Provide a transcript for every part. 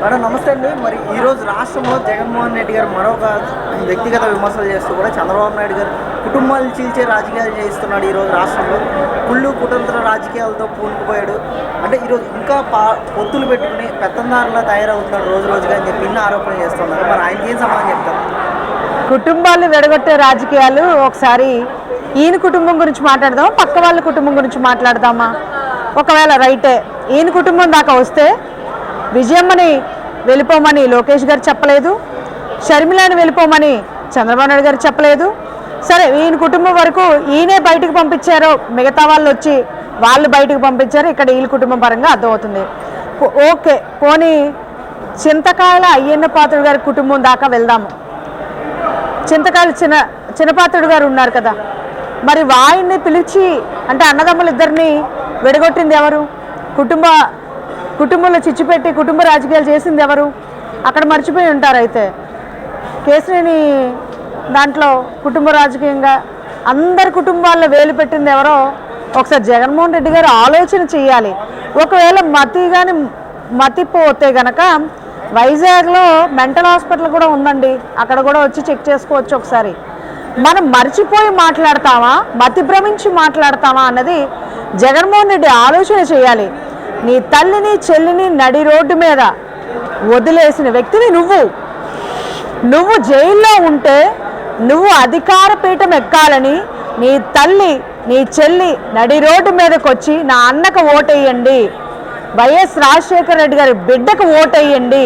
Madam నమస్తే అండి. మరి ఈరోజు రాష్ట్రంలో జగన్మోహన్ రెడ్డి గారు మరొక వ్యక్తిగత విమర్శలు చేస్తూ కూడా చంద్రబాబు నాయుడు గారు కుటుంబాలు చీల్చే రాజకీయాలు చేస్తున్నాడు ఈరోజు రాష్ట్రంలో. కుళ్ళు కుతంత్ర రాజకీయాలతో పూనుకుపోయాడు. అంటే ఈరోజు ఇంకా పా పొత్తులు పెట్టుకుని పెత్తందారులా తయారవుతున్నాడు రోజు రోజుగా అని చెప్పి ఇన్ని ఆరోపణలు చేస్తున్నారు. మరి ఆయనకి ఏం సమాధానం చెప్తారు? కుటుంబాలు విడగొట్టే రాజకీయాలు ఒకసారి ఈయన కుటుంబం గురించి మాట్లాడదామా? పక్క వాళ్ళ కుటుంబం గురించి మాట్లాడదామా? ఒకవేళ రైటే ఈయన కుటుంబం దాకా వస్తే విజయమ్మని వెళ్ళిపోమని లోకేష్ గారు చెప్పలేదు షర్మిలాని వెళ్ళిపోమని చంద్రబాబు నాయుడు గారు చెప్పలేదు. సరే ఈయన కుటుంబం వరకు ఈయనే బయటకు పంపించారో మిగతా వాళ్ళు వచ్చి వాళ్ళు బయటకు పంపించారు ఇక్కడ వీళ్ళ కుటుంబం పరంగా అర్థమవుతుంది. ఓకే పోనీ చింతకాయల అయ్యన్న పాత్రుడు గారి కుటుంబం దాకా వెళ్దాము. చింతకాయలు చిన్న చిన్నపాత్రుడు గారు ఉన్నారు కదా మరి వాయిని పిలిచి అంటే అన్నదమ్ములు ఇద్దరిని విడగొట్టింది ఎవరు? కుటుంబ కుటుంబంలో చిచ్చుపెట్టి కుటుంబ రాజకీయాలు చేసింది ఎవరు? అక్కడ మర్చిపోయి ఉంటారు అయితే. కేసుని దాంట్లో కుటుంబ రాజకీయంగా అందరి కుటుంబాల్లో వేలు పెట్టింది ఎవరో ఒకసారి జగన్మోహన్ రెడ్డి గారు ఆలోచన చేయాలి. ఒకవేళ మతి కానీ మతిపోతే గనక వైజాగ్లో మెంటల్ హాస్పిటల్ కూడా ఉందండి. అక్కడ కూడా వచ్చి చెక్ చేసుకోవచ్చు ఒకసారి. మనం మర్చిపోయి మాట్లాడతామా? మతి భ్రమించి మాట్లాడతామా? అన్నది జగన్మోహన్ రెడ్డి ఆలోచన చేయాలి. నీ తల్లిని చెల్లిని నడి రోడ్డు మీద వదిలేసిన వ్యక్తిని నువ్వు. నువ్వు జైల్లో ఉంటే నువ్వు అధికార పీఠం ఎక్కాలని నీ తల్లి నీ చెల్లి నడి రోడ్డు మీదకి వచ్చి నా అన్నకు ఓటేయండి. వైఎస్ రాజశేఖర రెడ్డి గారి బిడ్డకు ఓటేయండి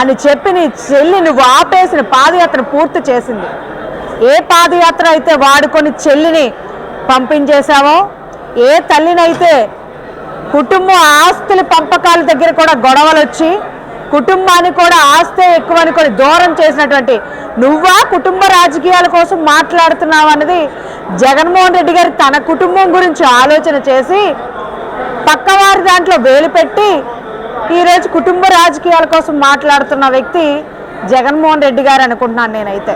అని చెప్పి నీ చెల్లి నువ్వు ఆపేసిన పాదయాత్ర పూర్తి చేసింది. ఏ పాదయాత్ర అయితే వాడుకొని చెల్లిని పంపించేశావో ఏ తల్లినైతే కుటుంబ ఆస్తుల పంపకాల దగ్గర కూడా గొడవలు వచ్చి కుటుంబాన్ని కూడా ఆస్తే ఎక్కువ అనుకొని దూరం చేసినటువంటి నువ్వా కుటుంబ రాజకీయాల కోసం మాట్లాడుతున్నావు అన్నది జగన్మోహన్ రెడ్డి గారు తన కుటుంబం గురించి ఆలోచన చేసి పక్కవారి దాంట్లో వేలు పెట్టి ఈరోజు కుటుంబ రాజకీయాల కోసం మాట్లాడుతున్న వ్యక్తి జగన్మోహన్ రెడ్డి గారు అనుకుంటున్నాను నేనైతే.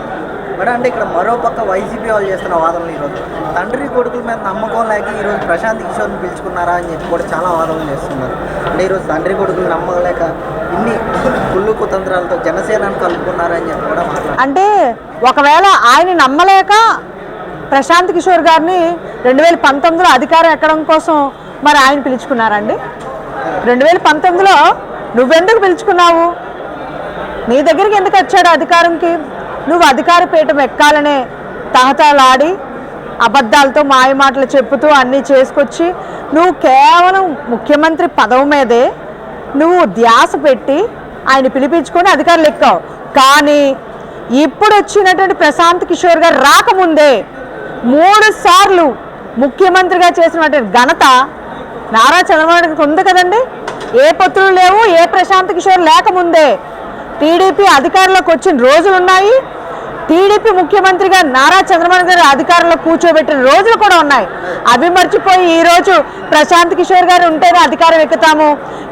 మేడం అంటే ఇక్కడ మరో పక్క వైసీపీ వాళ్ళు చేస్తున్న వాదనలు ఈరోజు. తండ్రి కొడుకుల మీద నమ్మకం లేక ఈరోజు ప్రశాంత్ కిషోర్ని పిలుచుకున్నారా అని చెప్పి కూడా చాలా వాదనలు చేస్తున్నారు. అంటే ఈరోజు తండ్రి కొడుకులు నమ్మలేక ఇన్ని కుళ్ళు కుతంత్రాలతో జనసేనను కలుపుకున్నారా అని చెప్పి కూడా అంటే ఒకవేళ ఆయన నమ్మలేక ప్రశాంత్ కిషోర్ గారిని రెండు వేల పంతొమ్మిదిలో అధికారం ఎక్కడం కోసం మరి ఆయన పిలుచుకున్నారండి? రెండు వేల పంతొమ్మిదిలో నువ్వెందుకు పిలుచుకున్నావు? నీ దగ్గరికి ఎందుకు వచ్చాడు అధికారంకి? నువ్వు అధికార పీఠం ఎక్కాలనే తహతలాడి అబద్ధాలతో మాయమాటలు చెప్పుతూ అన్నీ చేసుకొచ్చి నువ్వు కేవలం ముఖ్యమంత్రి పదవి మీదే నువ్వు ధ్యాస పెట్టి ఆయన పిలిపించుకొని అధికారులు ఎక్కావు. కానీ ఇప్పుడు వచ్చినటువంటి ప్రశాంత్ కిషోర్ గారు రాకముందే మూడు సార్లు ముఖ్యమంత్రిగా చేసినటువంటి ఘనత నారా చంద్రబాబు ఉంది కదండి. ఏ పత్రులు లేవు ఏ ప్రశాంత్ కిషోర్ లేకముందే టీడీపీ అధికారంలోకి వచ్చిన రోజులు ఉన్నాయి. టీడీపీ ముఖ్యమంత్రిగా నారా చంద్రబాబు గారు అధికారంలో కూర్చోబెట్టిన రోజులు కూడా ఉన్నాయి. అవి మర్చిపోయి ఈరోజు ప్రశాంత్ కిషోర్ గారు ఉంటేనే అధికారం ఎక్కుతాము.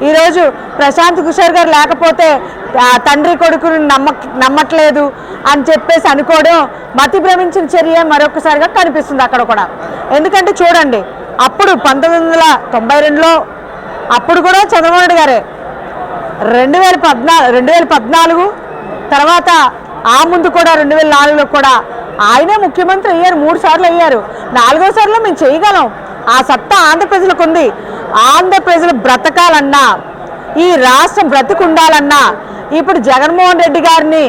ఈరోజు ప్రశాంత్ కిషోర్ గారు లేకపోతే ఆ, తండ్రి కొడుకును నమ్మ నమ్మట్లేదు అని చెప్పేసి అనుకోవడం మతి భ్రమించిన చర్య మరొకసారిగా కనిపిస్తుంది అక్కడ కూడా. ఎందుకంటే చూడండి అప్పుడు పంతొమ్మిది వందల తొంభై రెండులో అప్పుడు కూడా చంద్రబాబు గారే రెండు వేల పద్నా రెండు వేల పద్నాలుగు తర్వాత ఆ ముందు కూడా రెండు వేల నాలుగులో కూడా ఆయనే ముఖ్యమంత్రి అయ్యారు. మూడు సార్లు అయ్యారు. నాలుగో సార్లు మేము చేయగలం. ఆ సత్తా ఆంధ్రప్రజలకు ఉంది ఆంధ్ర ప్రజలు బ్రతకాలన్నా ఈ రాష్ట్రం బ్రతుకుండాలన్నా ఇప్పుడు జగన్మోహన్ రెడ్డి గారిని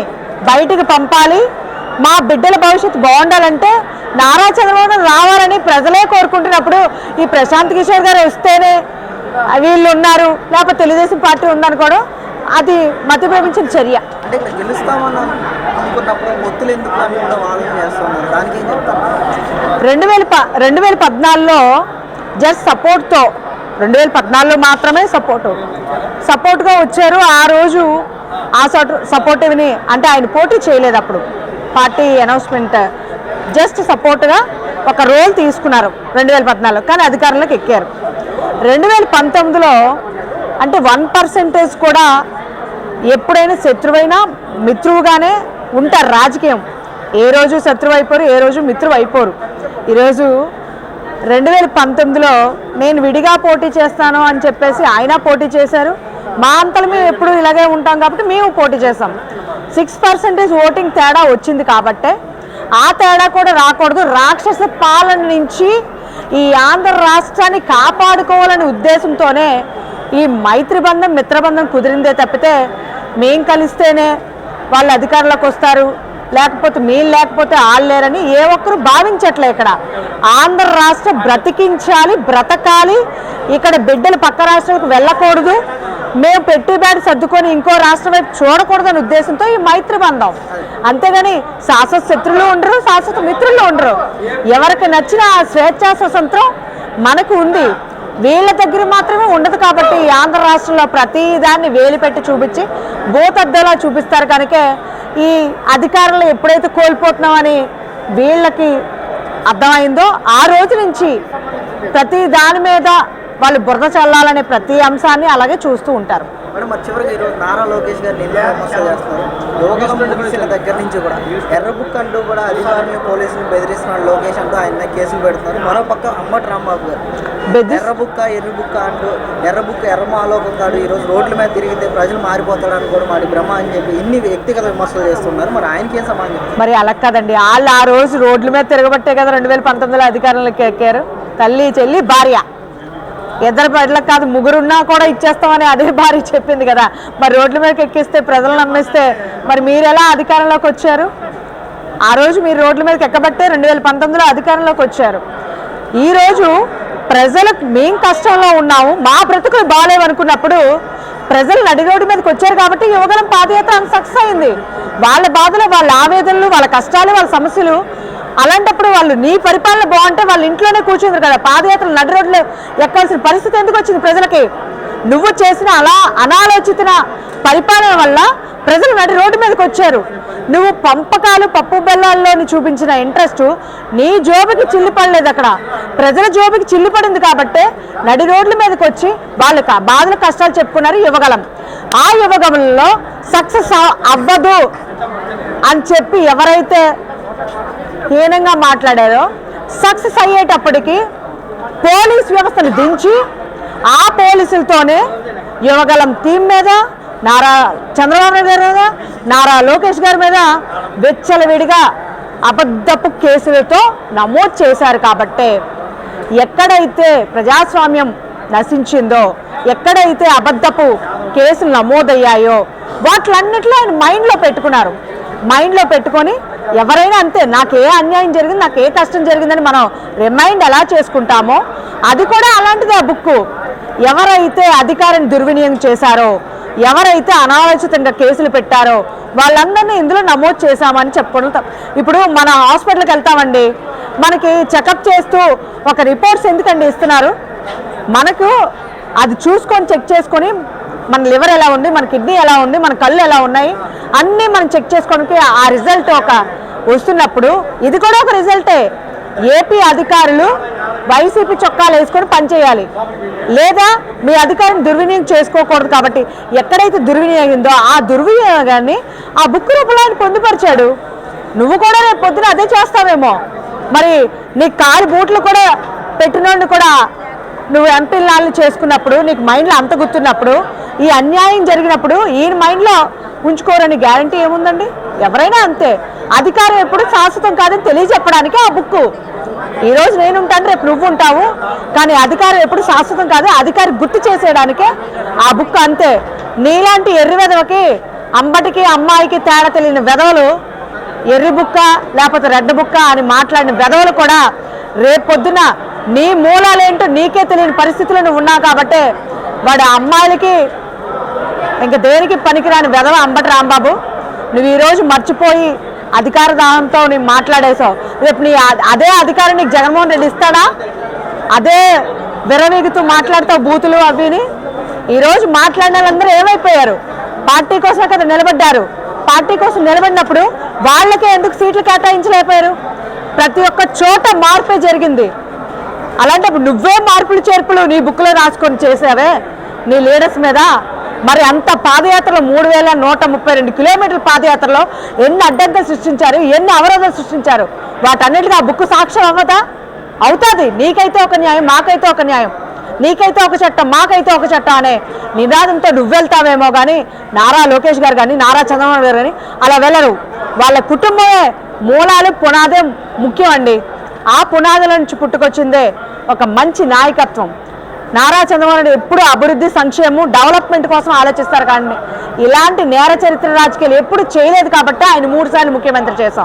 బయటికి పంపాలి. మా బిడ్డల భవిష్యత్తు బాగుండాలంటే నారా చంద్రబాబు రావాలని ప్రజలే కోరుకుంటున్నప్పుడు ఈ ప్రశాంత్ కిషోర్ గారు వస్తేనే వీళ్ళు ఉన్నారు. లేకపోతే తెలుగుదేశం పార్టీ ఉందనుకోవడం అది మతి ప్రేమించిన చర్య. అంటే ఇక్కడ గెలుస్తామని అనుకున్నప్పుడు పొత్తులు ఎందుకు అని కూడా వాదన చేస్తున్నారు. దానికి ఏం చెప్తారు? రెండు వేల ప రెండు వేల పద్నాలుగులో జస్ట్ సపోర్ట్తో రెండు వేల పద్నాలుగులో మాత్రమే సపోర్టు. సపోర్ట్గా వచ్చారు. ఆ రోజు ఆ సపోర్టివ్ని అంటే ఆయన పోటీ చేయలేదు అప్పుడు. పార్టీ అనౌన్స్మెంట్ జస్ట్ సపోర్ట్గా ఒక రోల్ తీసుకున్నారు. రెండు వేల పద్నాలుగు కానీ అధికారంలోకి ఎక్కారు. రెండు వేల పంతొమ్మిదిలో అంటే వన్ పర్సెంటేజ్ కూడా ఎప్పుడైనా శత్రువైనా మిత్రువుగానే ఉంటారు రాజకీయం. ఏ రోజు శత్రువు అయిపోరు ఏ రోజు మిత్రువు అయిపోరు. ఈరోజు రెండు వేల పంతొమ్మిదిలో నేను విడిగా పోటీ చేస్తాను అని చెప్పేసి ఆయన పోటీ చేశారు. మా అంతలు మేము ఎప్పుడు ఇలాగే ఉంటాం కాబట్టి మేము పోటీ చేస్తాం. సిక్స్ పర్సెంటేజ్ ఓటింగ్ తేడా వచ్చింది కాబట్టే. ఆ తేడా కూడా రాకూడదు. రాక్షస పాలన నుంచి ఈ ఆంధ్ర రాష్ట్రాన్ని కాపాడుకోవాలనే ఉద్దేశంతోనే ఈ మైత్రిబంధం మిత్రబంధం కుదిరిందే తప్పితే మేం కలిస్తేనే వాళ్ళు అధికారంలోకి వస్తారు. లేకపోతే మీరు లేకపోతే వాళ్ళు లేరని ఏ ఒక్కరు భావించట్లే ఇక్కడ. ఆంధ్ర రాష్ట్రం బ్రతికించాలి బ్రతకాలి. ఇక్కడ బిడ్డలు పక్క రాష్ట్రాలకు వెళ్ళకూడదు. మేము పెట్టుబడి సర్దుకొని ఇంకో రాష్ట్రం వైపు చూడకూడదనే ఉద్దేశంతో ఈ మైత్రి బంధం అంతేగాని శాశ్వత శత్రులు ఉండరు శాశ్వత మిత్రులు ఉండరు. ఎవరికి నచ్చిన ఆ స్వేచ్ఛా స్వతంత్రం మనకు ఉంది. వీళ్ళ దగ్గర మాత్రమే ఉండదు కాబట్టి ఈ ఆంధ్ర రాష్ట్రంలో ప్రతి దాన్ని వేలు పెట్టి చూపించి భూతద్దలా చూపిస్తారు కనుక ఈ అధికారంలో ఎప్పుడైతే కోల్పోతున్నామని వీళ్ళకి అర్థమైందో ఆ రోజు నుంచి ప్రతి దాని మీద వాళ్ళు బురద చల్లాలనే ప్రతి అంశాన్ని అలాగే చూస్తూ ఉంటారు. మేడం మరి చివరికి ఈరోజు నారా లోకేష్ గారు నిన్న చేస్తున్నారు. యోగం ముగిసిన దగ్గర నుంచి కూడా ఎర్ర బుక్ అంటూ కూడా అధికారులు పోలీసులు బెదిరిస్తున్నాడు లోకేష్ అంటూ ఆయన కేసులు పెడుతున్నారు. మరో పక్క అమ్మటి రాంబాబు గారు. బెదిరి ఎర్ర బుక్క ఎర్ర బుక్క అంటూ ఎర్ర బుక్క ఎర్ర మాలోకం కాడు ఈ రోజు రోడ్ల మీద తిరిగితే ప్రజలు మారిపోతాడని కూడా మాది భ్రమ అని చెప్పి ఇన్ని వ్యక్తిగత విమర్శలు చేస్తున్నారు. మరి ఆయనకి ఏం సమాధానం మరి అలా కాదండి. వాళ్ళు ఆ రోజు రోడ్ల మీద తిరగబట్టే కదా రెండు వేల పంతొమ్మిదిలో అధికారంలోకి ఎక్కారు తల్లి చెల్లి భార్య. ఇద్దరు బిడ్డలకు కాదు ముగ్గురున్నా కూడా ఇచ్చేస్తామని అదే భార్య చెప్పింది కదా. మరి రోడ్ల మీదకి ఎక్కిస్తే ప్రజలు నమ్మిస్తే మరి మీరు ఎలా అధికారంలోకి వచ్చారు? ఆ రోజు మీరు రోడ్ల మీదకి ఎక్కబట్టే రెండు వేల పంతొమ్మిదిలో అధికారంలోకి వచ్చారు. ఈరోజు ప్రజలకు మేం కష్టంలో ఉన్నాము మా బ్రతుకులు బాగాలేవనుకున్నప్పుడు ప్రజలు నడి రోడ్డు మీదకి వచ్చారు కాబట్టి యువగలం పాదయాత్ర అంత సక్సెస్ అయింది. వాళ్ళ బాధలు వాళ్ళ ఆవేదనలు వాళ్ళ కష్టాలు వాళ్ళ సమస్యలు అలాంటప్పుడు వాళ్ళు నీ పరిపాలన బాగుంటే వాళ్ళ ఇంట్లోనే కూర్చుంటారు కదా. పాదయాత్ర నడి రోడ్లు ఎక్కాల్సిన పరిస్థితి ఎందుకు వచ్చింది ప్రజలకి? నువ్వు చేసిన అలా అనాలోచిత పరిపాలన వల్ల ప్రజలు నడి రోడ్డు మీదకి వచ్చారు. నువ్వు పంపకాలు పప్పు బెల్లాల్లోని చూపించిన ఇంట్రెస్ట్ నీ జోబుకి చిల్లిపడలేదు అక్కడ. ప్రజల జోబుకి చిల్లిపడింది కాబట్టే నడి రోడ్ల మీదకి వచ్చి వాళ్ళు బాధలు కష్టాలు చెప్పుకున్నారు యువగలం. ఆ యువగలంలో సక్సెస్ అవ్వదు అని చెప్పి ఎవరైతే హీనంగా మాట్లాడారో సక్సెస్ అయ్యేటప్పటికి పోలీస్ వ్యవస్థను దించి ఆ పోలీసులతోనే యువగలం టీం మీద నారా చంద్రబాబు నాయుడు గారి మీద నారా లోకేష్ గారి మీద వెచ్చలవిడిగా అబద్ధపు కేసులతో నమోదు చేశారు కాబట్టే ఎక్కడైతే ప్రజాస్వామ్యం నశించిందో ఎక్కడైతే అబద్ధపు కేసులు నమోదయ్యాయో వాటిలన్నిటిలో ఆయన మైండ్లో పెట్టుకున్నారు. మైండ్లో పెట్టుకొని ఎవరైనా అంతే నాకు ఏ అన్యాయం జరిగింది నాకు ఏ కష్టం జరిగిందని మనం రిమైండ్ ఎలా చేసుకుంటామో అది కూడా అలాంటిది ఆ బుక్ ఎవరైతే అధికారిని దుర్వినియోగం చేశారో ఎవరైతే అనాలోచితంగా కేసులు పెట్టారో వాళ్ళందరినీ ఇందులో నమోదు చేశామని చెప్పుకోవడం ఇప్పుడు మన హాస్పిటల్కి వెళ్తామండి. మనకి చెకప్ చేస్తూ ఒక రిపోర్ట్స్ ఎందుకండి ఇస్తున్నారు? మనకు అది చూసుకొని చెక్ చేసుకొని మన లివర్ ఎలా ఉంది మన కిడ్నీ ఎలా ఉంది మన కళ్ళు ఎలా ఉన్నాయి అన్నీ మనం చెక్ చేసుకోవడానికి ఆ రిజల్ట్ ఒక వస్తున్నప్పుడు ఇది కూడా ఒక రిజల్టే. ఏపీ అధికారులు వైసీపీ చొక్కాలు వేసుకొని పనిచేయాలి లేదా మీ అధికారం దుర్వినియోగం చేసుకోకూడదు కాబట్టి ఎక్కడైతే దుర్వినియోగిందో ఆ దుర్వినియోగాన్ని ఆ బుక్ రూపంలో ఆయన పొందుపరిచాడు. నువ్వు కూడా రేపు పొద్దున అదే చేస్తావేమో. మరి నీ కారు బూట్లు కూడా పెట్టినోడిని కూడా నువ్వు ఎంపీ లాల్ని చేసుకున్నప్పుడు నీకు మైండ్లో అంత గుర్తున్నప్పుడు ఈ అన్యాయం జరిగినప్పుడు ఈయన మైండ్లో ఉంచుకోరని గ్యారంటీ ఏముందండి? ఎవరైనా అంతే. అధికారం ఎప్పుడు శాశ్వతం కాదని తెలియజెప్పడానికి ఆ బుక్ ఈరోజు నేను ఉంటాను రేపు నువ్వు ఉంటావు. కానీ అధికారం ఎప్పుడు శాశ్వతం కాదు అధికారి గుర్తు చేసేయడానికే ఆ బుక్ అంతే. నీలాంటి ఎర్రి వెదవకి అంబటికి అమ్మాయికి తేడా తెలియని వెదవలు ఎర్రి బుక్క లేకపోతే రెడ్ బుక్క అని మాట్లాడిన వెధవలు కూడా రేపొద్దున నీ మూలాలేంటో నీకే తెలియని పరిస్థితులను ఉన్నా ఉన్నావు కాబట్టే వాడు అమ్మాయిలకి ఇంక దేనికి పనికిరాని వెదవ అంబటి రాంబాబు? నువ్వు ఈరోజు మర్చిపోయి అధికార దాహంతో నీ మాట్లాడేశావు. రేపు నీ అదే అధికారం నీకు జగన్మోహన్ రెడ్డి ఇస్తాడా? అదే విరవీగుతూ మాట్లాడతావు బూతులు అవిని? ఈరోజు మాట్లాడిన వాళ్ళందరూ ఏమైపోయారు? పార్టీ కోసమే కదా నిలబడ్డారు. పార్టీ కోసం నిలబడినప్పుడు వాళ్ళకే ఎందుకు సీట్లు కేటాయించలేకపోయారు? ప్రతి ఒక్క చోట మార్పే జరిగింది. అలాంటప్పుడు నువ్వే మార్పులు చేర్పులు నీ బుక్లో రాసుకొని చేసావే. నీ లీడర్స్ మీద మరి అంత పాదయాత్రలో మూడు వేల నూట ముప్పై రెండు కిలోమీటర్ల పాదయాత్రలో ఎన్ని అడ్డంకులు సృష్టించారు ఎన్ని అవరోధాలు సృష్టించారు? వాటన్నిటికీ ఆ బుక్ సాక్ష్యం అవ్వదా? అవుతుంది. నీకైతే ఒక న్యాయం మాకైతే ఒక న్యాయం. నీకైతే ఒక చట్టం మాకైతే ఒక చట్టం అనే నినాదంతో నువ్వు వెళ్తావేమో కానీ నారా లోకేష్ గారు కానీ నారా చంద్రబాబు గారు కానీ అలా వెళ్ళరు. వాళ్ళ కుటుంబమే మూలాలు పునాదే ముఖ్యం అండి. ఆ పునాదుల నుంచి పుట్టుకొచ్చిందే ఒక మంచి నాయకత్వం. నారా చంద్రబాబు ఎప్పుడు అభివృద్ధి సంక్షేమం డెవలప్మెంట్ కోసం ఆలోచిస్తారు కానీ ఇలాంటి నేర చరిత్ర రాజకీయాలు ఎప్పుడు చేయలేదు కాబట్టి ఆయన మూడు సార్లు ముఖ్యమంత్రి చేశాం.